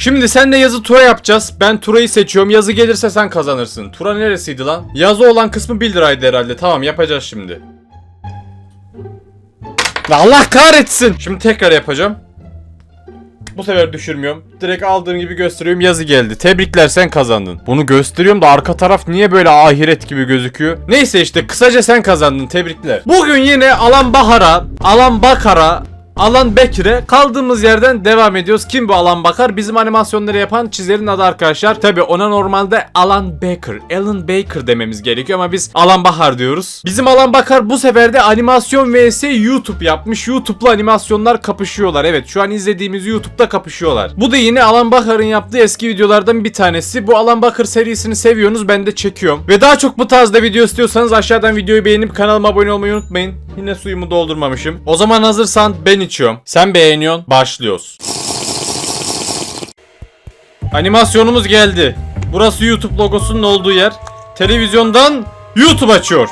Şimdi senle yazı tura yapacağız. Ben turayı seçiyorum. Yazı gelirse sen kazanırsın. Tura neresiydi lan? Yazı olan kısmı 1 liraydı herhalde. Tamam yapacağız şimdi. Allah kahretsin. Şimdi tekrar yapacağım. Bu sefer düşürmüyorum. Direkt aldığım gibi gösteriyorum yazı geldi. Tebrikler sen kazandın. Bunu gösteriyorum da arka taraf niye böyle ahiret gibi gözüküyor? Neyse işte kısaca sen kazandın tebrikler. Bugün yine Alan Bahar'a, Alan Bakar'a, Alan Bekir'e kaldığımız yerden devam ediyoruz. Kim bu Alan Bakar? Bizim animasyonları yapan çizerin adı arkadaşlar. Tabi ona normalde Alan Baker, Alan Baker dememiz gerekiyor ama biz Alan Bahar diyoruz. Bizim Alan Bakar bu sefer de animasyon vs YouTube yapmış. YouTube'la animasyonlar kapışıyorlar. Evet şu an izlediğimiz YouTube'da kapışıyorlar. Bu da yine Alan Bakar'ın yaptığı eski videolardan bir tanesi. Bu Alan Bakar serisini seviyorsunuz ben de çekiyorum. Ve daha çok bu tarzda video istiyorsanız aşağıdan videoyu beğenip kanalıma abone olmayı unutmayın. Yine suyumu doldurmamışım. O zaman hazırsan ben içiyorum. Sen beğeniyorsun. Başlıyoruz. Animasyonumuz geldi. Burası YouTube logosunun olduğu yer. Televizyondan YouTube açıyor.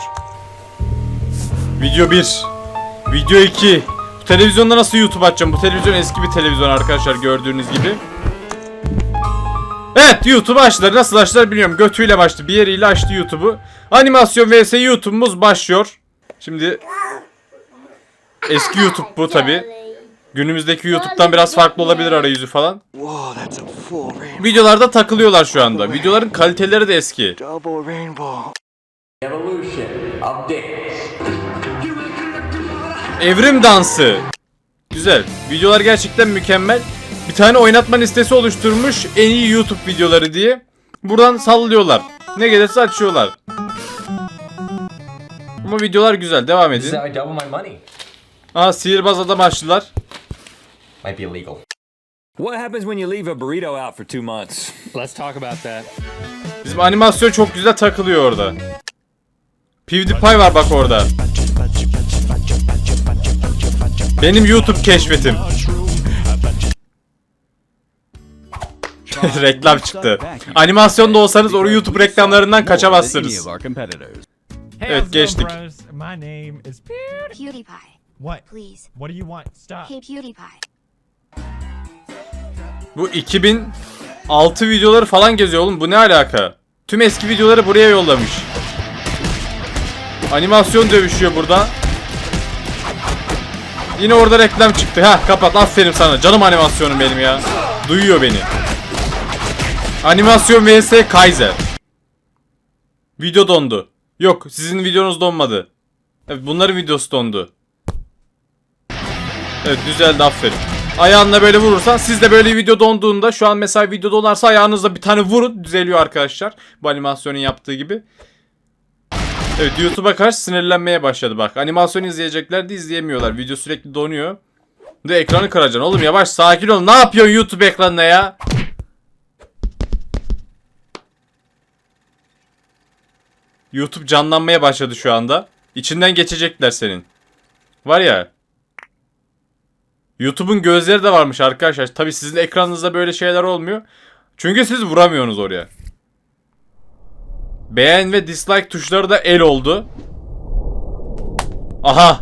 Video 1. Video 2. Bu televizyonda nasıl YouTube açacağım? Bu televizyon eski bir televizyon arkadaşlar gördüğünüz gibi. Evet YouTube açtılar. Nasıl açtılar bilmiyorum. Götüyle başladı. Bir yeriyle açtı YouTube'u. Animasyon vs YouTube'umuz başlıyor. Şimdi eski YouTube bu tabi. Günümüzdeki YouTube'dan biraz farklı olabilir arayüzü falan. Videolarda takılıyorlar şu anda. Videoların kaliteleri de eski. Evrim dansı. Güzel. Videolar gerçekten mükemmel. Bir tane oynatma listesi oluşturmuş en iyi YouTube videoları diye. Buradan sallıyorlar. Ne gelirse açıyorlar. Ama videolar güzel. Devam edin. Aa sihirbaz adam açtılar. Might be illegal. What happens when you leave a burrito out for two months? Let's talk about that. Bizim animasyon çok güzel takılıyor orada. PewDiePie var bak orada. Benim YouTube keşfetim. Reklam çıktı. Animasyonda olsanız o YouTube reklamlarından kaçamazsınız. Evet, geçtik. What? please. What do you want? Stop. Hey, PewDiePie. Bu 2006 videoları falan geziyor oğlum. Bu ne alaka? Tüm eski videoları buraya yollamış. Animasyon dövüşüyor burada. Yine orada reklam çıktı. Ha kapat. Aferin sana. Canım animasyonum benim ya. Duyuyor beni. Animasyon vs Kaiser. Video dondu. Yok sizin videonuz donmadı. Evet bunların videosu dondu. Evet düzeldi aferin. Ayağınla böyle vurursan siz de böyle video donduğunda şu an mesela video donarsa ayağınızla bir tane vurun düzeliyor arkadaşlar. Bu animasyonun yaptığı gibi. Evet YouTube'a karşı sinirlenmeye başladı bak. Animasyon izleyecekler de izleyemiyorlar. Video sürekli donuyor. De ekranı kıracaksın oğlum yavaş sakin ol. Ne yapıyorsun YouTube ekranına ya? YouTube canlanmaya başladı şu anda. İçinden geçecekler senin. Var ya. YouTube'un gözleri de varmış arkadaşlar. Tabi sizin ekranınızda böyle şeyler olmuyor. Çünkü siz vuramıyorsunuz oraya. Beğen ve dislike tuşları da el oldu. Aha.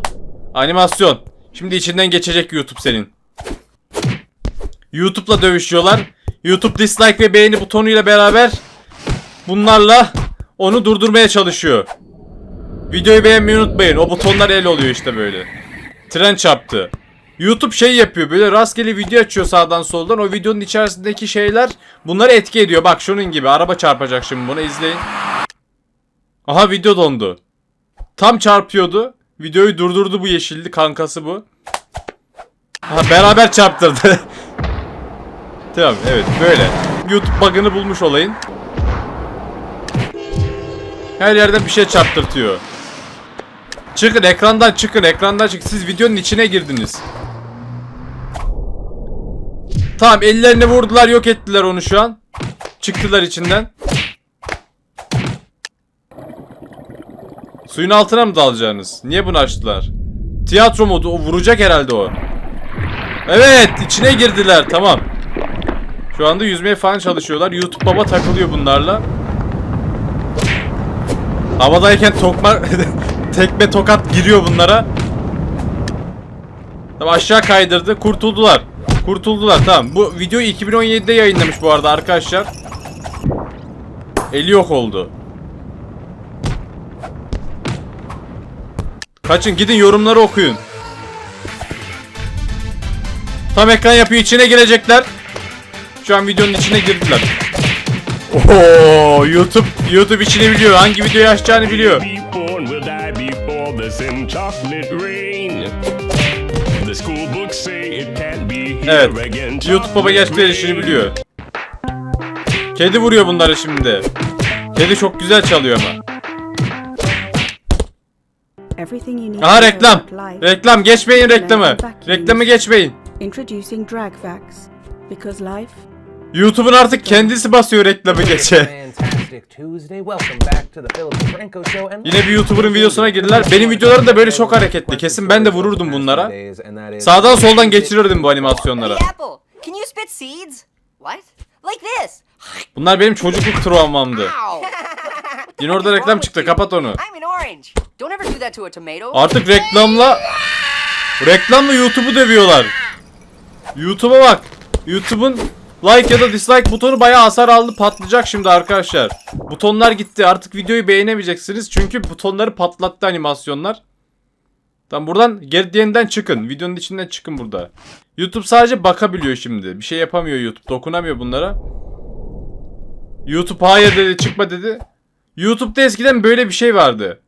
Animasyon. Şimdi içinden geçecek YouTube senin. YouTube'la dövüşüyorlar. YouTube dislike ve beğeni butonuyla beraber bunlarla onu durdurmaya çalışıyor. Videoyu beğenmeyi unutmayın. O butonlar el oluyor işte böyle. Tren çarptı. YouTube şey yapıyor böyle rastgele video açıyor sağdan soldan o videonun içerisindeki şeyler bunları etki ediyor. Bak şunun gibi araba çarpacak şimdi bunu izleyin. Aha video dondu. Tam çarpıyordu. Videoyu durdurdu bu yeşilli kankası bu. Ha beraber çarptırdı. tamam evet böyle. YouTube bug'ını bulmuş olayın. Her yerden bir şey çarptırtıyor. Çıkın ekrandan çıkın ekrandan çık. Siz videonun içine girdiniz. Tamam ellerini vurdular yok ettiler onu şu an. Çıktılar içinden. Suyun altına mı dalacaksınız? Niye bunu açtılar? Tiyatro modu o vuracak herhalde o. Evet içine girdiler tamam. Şu anda yüzmeye falan çalışıyorlar. YouTube baba takılıyor bunlarla. Havadayken tokma tekme tokat giriyor bunlara. Tamam aşağı kaydırdı. Kurtuldular. Kurtuldular tamam. Bu videoyu 2017'de yayınlamış bu arada arkadaşlar. Eli yok oldu. Kaçın gidin yorumları okuyun. Tam ekran yapıyor içine girecekler. Şu an videonun içine girdiler. Oo YouTube YouTube içini biliyor. Hangi videoyu açacağını biliyor. Evet. YouTube baba gerçekten işini biliyor. Kedi vuruyor bunları şimdi. Kedi çok güzel çalıyor ama. Aha reklam. Reklam geçmeyin reklamı. Reklamı geçmeyin. Introducing drag facts. Because life YouTube'un artık kendisi basıyor reklamı geçe. Yine bir YouTuber'ın videosuna girdiler. Benim videolarım da böyle çok hareketli. Kesin ben de vururdum bunlara. Sağdan soldan geçirirdim bu animasyonlara. Bunlar benim çocukluk travmamdı. Yine orada reklam çıktı. Kapat onu. Artık reklamla reklamla YouTube'u dövüyorlar. YouTube'a bak. YouTube'un like ya da dislike butonu bayağı hasar aldı patlayacak şimdi arkadaşlar. Butonlar gitti. Artık videoyu beğenemeyeceksiniz çünkü butonları patlattı animasyonlar. Tamam buradan geri yeniden çıkın. Videonun içinden çıkın burada. YouTube sadece bakabiliyor şimdi. Bir şey yapamıyor YouTube. Dokunamıyor bunlara. YouTube hayır dedi çıkma dedi. YouTube'da eskiden böyle bir şey vardı.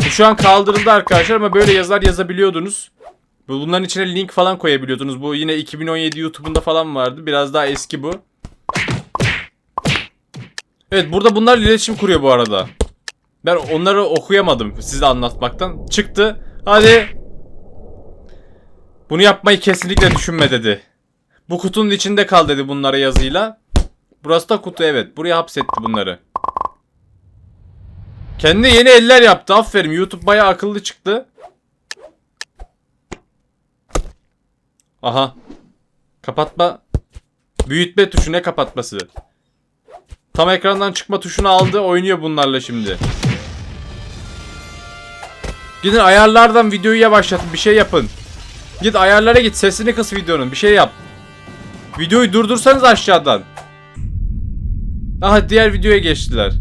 Şu an kaldırıldı arkadaşlar ama böyle yazılar yazabiliyordunuz. Bu- Bunların içine link falan koyabiliyordunuz. Bu yine 2017 YouTube'unda falan vardı. Biraz daha eski bu. Evet burada bunlar iletişim kuruyor bu arada. Ben onları okuyamadım size anlatmaktan. Çıktı. Hadi. Bunu yapmayı kesinlikle düşünme dedi. Bu kutunun içinde kal dedi bunlara yazıyla. Burası da kutu evet. Buraya hapsetti bunları. Kendi yeni eller yaptı. Aferin. YouTube bayağı akıllı çıktı. Aha. Kapatma. Büyütme tuşu ne kapatması? Tam ekrandan çıkma tuşunu aldı. Oynuyor bunlarla şimdi. Gidin ayarlardan videoyu yavaşlatın. Bir şey yapın. Git ayarlara git. Sesini kıs videonun. Bir şey yap. Videoyu durdursanız aşağıdan. Aha diğer videoya geçtiler.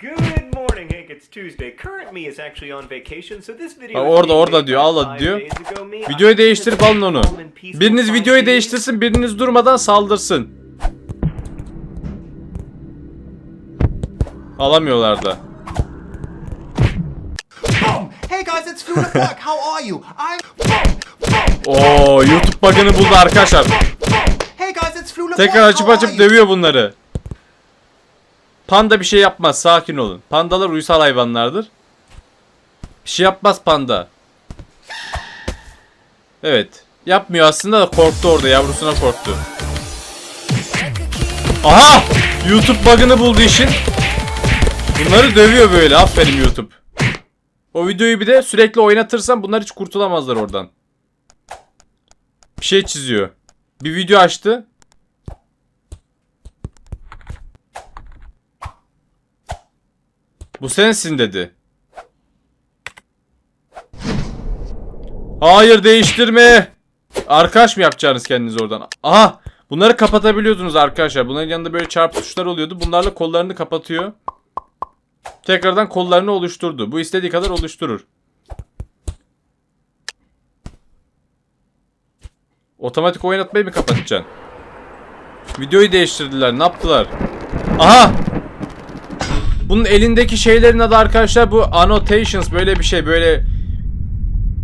Good morning, Hank. It's Tuesday. Current me is actually on vacation, so this video Ha, orada, orada diyor, by al hadi five diyor. Videoyu değiştirip alın onu. Biriniz videoyu değiştirsin, biriniz durmadan saldırsın. Alamıyorlar da. Hey guys, it's Phil Clark. How are you? I'm. Oo, YouTube bug'ını buldu arkadaşlar. Tekrar açıp açıp dövüyor bunları. Panda bir şey yapmaz, sakin olun. Pandalar uysal hayvanlardır. Bir şey yapmaz panda. Evet. Yapmıyor aslında da korktu orada, yavrusuna korktu. Aha! YouTube bug'ını buldu işin. Bunları dövüyor böyle. Aferin YouTube. O videoyu bir de sürekli oynatırsan bunlar hiç kurtulamazlar oradan. Bir şey çiziyor. Bir video açtı. Bu sensin dedi. Hayır değiştirme. Arkadaş mı yapacaksınız kendiniz oradan? Aha! Bunları kapatabiliyordunuz arkadaşlar. Bunların yanında böyle çarpı tuşlar oluyordu. Bunlarla kollarını kapatıyor. Tekrardan kollarını oluşturdu. Bu istediği kadar oluşturur. Otomatik oynatmayı mı kapatacaksın? Videoyu değiştirdiler. Ne yaptılar? Aha! Bunun elindeki şeylerin adı arkadaşlar bu annotations böyle bir şey böyle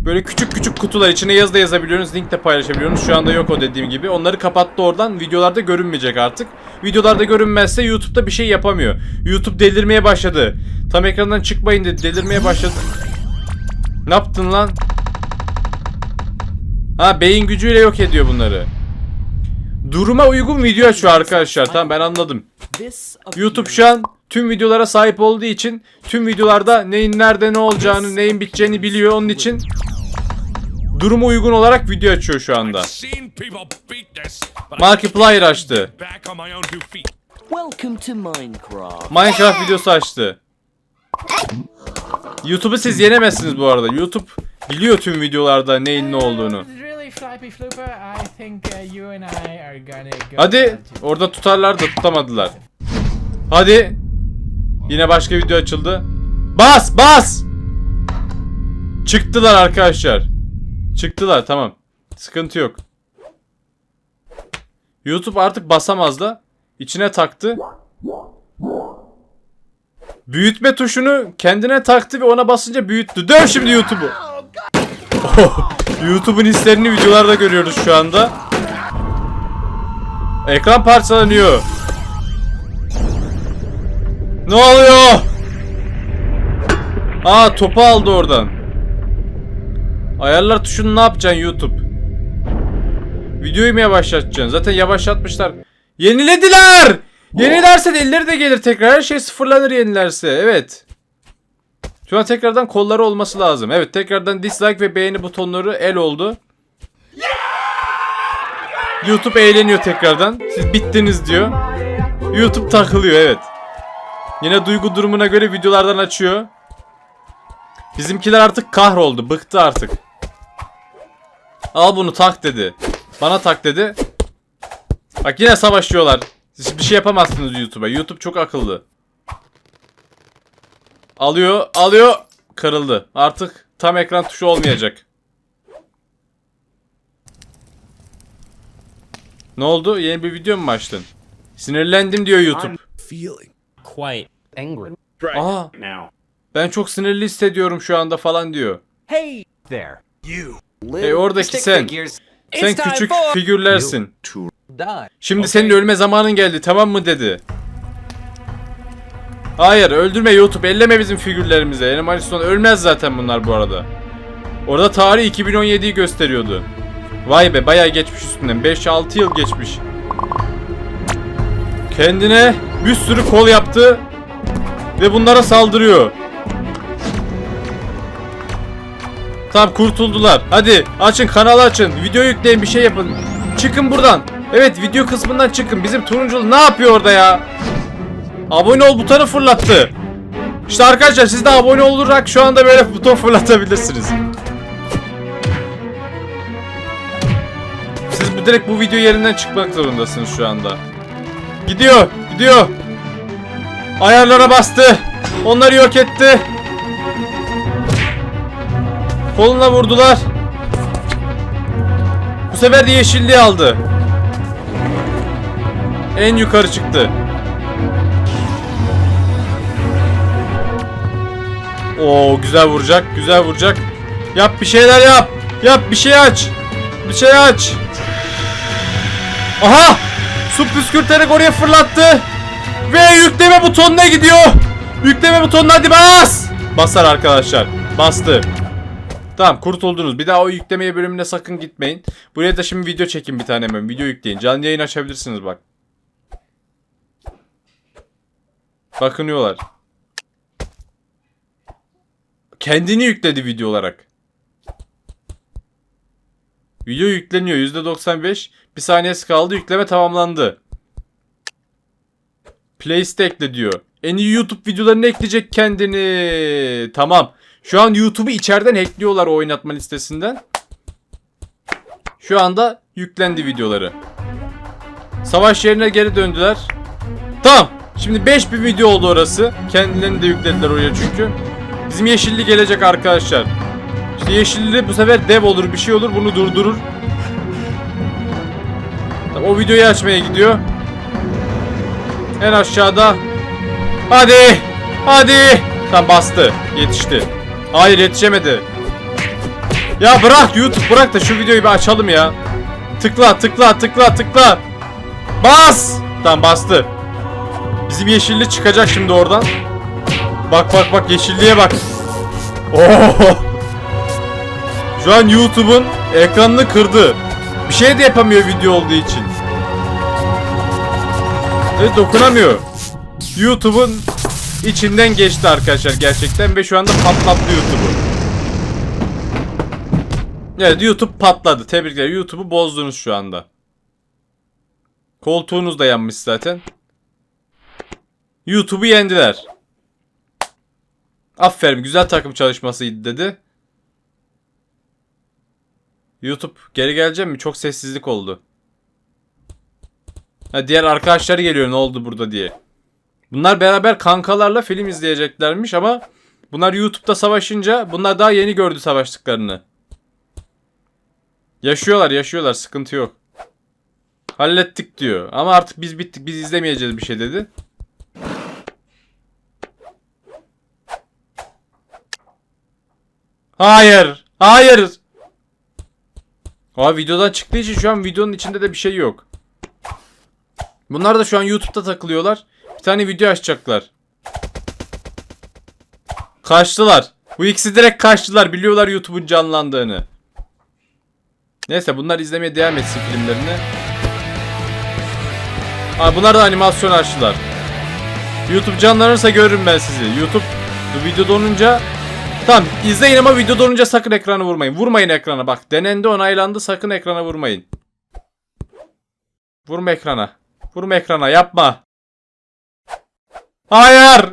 böyle küçük küçük kutular içine yazı da yazabiliyorsunuz link de paylaşabiliyorsunuz. Şu anda yok o dediğim gibi. Onları kapattı oradan videolarda görünmeyecek artık. Videolarda görünmezse YouTube'da bir şey yapamıyor. YouTube delirmeye başladı. Tam ekrandan çıkmayın dedi delirmeye başladı. Ne yaptın lan? Ha beyin gücüyle yok ediyor bunları. Duruma uygun video açıyor arkadaşlar. Tamam ben anladım. YouTube şu an tüm videolara sahip olduğu için tüm videolarda neyin nerede ne olacağını, neyin biteceğini biliyor. Onun için duruma uygun olarak video açıyor şu anda. Markiplier açtı. Minecraft. Videosu açtı. YouTube'u siz yenemezsiniz bu arada. YouTube biliyor tüm videolarda neyin ne olduğunu. uh, go. Hadi orada tutarlar da tutamadılar. Hadi. Yine başka video açıldı. Bas bas. Çıktılar arkadaşlar. Çıktılar tamam. Sıkıntı yok. YouTube artık basamaz da. İçine taktı. Büyütme tuşunu kendine taktı ve ona basınca büyüttü. Döv şimdi YouTube'u. YouTube'un hislerini videolarda görüyoruz şu anda. Ekran parçalanıyor. Ne oluyor? Aa topu aldı oradan. Ayarlar tuşunu ne yapacaksın YouTube? Videoyu mu yavaşlatacaksın? Zaten yavaşlatmışlar. Yenilediler! Yenilerse elleri de gelir tekrar. Her şey sıfırlanır yenilerse. Evet. Şu an tekrardan kolları olması lazım. Evet tekrardan dislike ve beğeni butonları el oldu. YouTube eğleniyor tekrardan. Siz bittiniz diyor. YouTube takılıyor evet. Yine duygu durumuna göre videolardan açıyor. Bizimkiler artık kahroldu. Bıktı artık. Al bunu tak dedi. Bana tak dedi. Bak yine savaşıyorlar. Siz bir şey yapamazsınız YouTube'a. YouTube çok akıllı. Alıyor, alıyor. Kırıldı. Artık tam ekran tuşu olmayacak. Ne oldu? Yeni bir video mu açtın? Sinirlendim diyor YouTube. Quite angry. Aa, ben çok sinirli hissediyorum şu anda falan diyor. Hey there. E oradaki sen. Sen It's time küçük for- figürlersin. Die. Şimdi senin ölme zamanın geldi tamam mı dedi. Hayır öldürme YouTube elleme bizim figürlerimize. Animation ölmez zaten bunlar bu arada. Orada tarih 2017'yi gösteriyordu. Vay be bayağı geçmiş üstünden. 5-6 yıl geçmiş. Kendine bir sürü kol yaptı. Ve bunlara saldırıyor. Tamam kurtuldular. Hadi açın kanalı açın. Video yükleyin bir şey yapın. Çıkın buradan. Evet video kısmından çıkın. Bizim turunculu ne yapıyor orada ya? Abone ol butonu fırlattı. İşte arkadaşlar siz de abone olarak şu anda böyle buton fırlatabilirsiniz. Siz direkt bu video yerinden çıkmak zorundasınız şu anda. Gidiyor, gidiyor. Ayarlara bastı. Onları yok etti. Koluna vurdular. Bu sefer de yeşilliği aldı. En yukarı çıktı. Oo güzel vuracak, güzel vuracak. Yap bir şeyler yap. Yap bir şey aç. Bir şey aç. Aha! Su püskürterek oraya fırlattı. Ve yükleme butonuna gidiyor. Yükleme butonuna hadi bas. Basar arkadaşlar. Bastı. Tamam kurtuldunuz. Bir daha o yüklemeye bölümüne sakın gitmeyin. Buraya da şimdi video çekin bir tane hemen. Video yükleyin. Canlı yayın açabilirsiniz bak. Bakınıyorlar. Kendini yükledi video olarak. Video yükleniyor. %95. Bir saniyesi kaldı. Yükleme tamamlandı. Playlist'e ekle diyor. En iyi YouTube videolarını ekleyecek kendini. Tamam. Şu an YouTube'u içeriden hackliyorlar o oynatma listesinden. Şu anda yüklendi videoları. Savaş yerine geri döndüler. Tamam. Şimdi 5000 video oldu orası. Kendilerini de yüklediler oraya çünkü. Bizim yeşilli gelecek arkadaşlar. İşte yeşilli bu sefer dev olur bir şey olur bunu durdurur. Tamam, o videoyu açmaya gidiyor. En aşağıda. Hadi. Hadi. Tam bastı. Yetişti. Hayır yetişemedi. Ya bırak YouTube bırak da şu videoyu bir açalım ya. Tıkla tıkla tıkla tıkla. Bas. Tam bastı. Bizim yeşilli çıkacak şimdi oradan. Bak bak bak yeşilliğe bak. Oo. Şu an YouTube'un ekranını kırdı. Bir şey de yapamıyor video olduğu için. Evet dokunamıyor. YouTube'un içinden geçti arkadaşlar gerçekten ve şu anda patlattı YouTube'u. Evet YouTube patladı. Tebrikler. YouTube'u bozdunuz şu anda. Koltuğunuz da yanmış zaten. YouTube'u yendiler. Aferin güzel takım çalışmasıydı dedi. YouTube geri geleceğim mi? Çok sessizlik oldu. Ha, diğer arkadaşlar geliyor ne oldu burada diye. Bunlar beraber kankalarla film izleyeceklermiş ama bunlar YouTube'da savaşınca bunlar daha yeni gördü savaştıklarını. Yaşıyorlar yaşıyorlar sıkıntı yok. Hallettik diyor. Ama artık biz bittik biz izlemeyeceğiz bir şey dedi. Hayır. Hayır. Abi videodan çıktığı için şu an videonun içinde de bir şey yok. Bunlar da şu an YouTube'da takılıyorlar. Bir tane video açacaklar. Kaçtılar. Bu ikisi direkt kaçtılar. Biliyorlar YouTube'un canlandığını. Neyse bunlar izlemeye devam etsin filmlerini. Aa, bunlar da animasyon açtılar. YouTube canlanırsa görürüm ben sizi. YouTube bu video donunca Tamam izleyin ama video donunca sakın ekranı vurmayın. Vurmayın ekrana bak. Denendi onaylandı sakın ekrana vurmayın. Vurma ekrana. Vurma ekrana yapma. Hayır.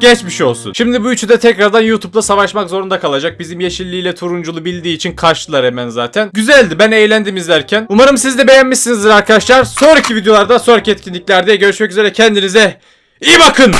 Geçmiş olsun. Şimdi bu üçü de tekrardan YouTube'da savaşmak zorunda kalacak. Bizim yeşilliyle turunculu bildiği için kaçtılar hemen zaten. Güzeldi. Ben eğlendim izlerken. Umarım siz de beğenmişsinizdir arkadaşlar. Sonraki videolarda, sonraki etkinliklerde görüşmek üzere. Kendinize iyi bakın.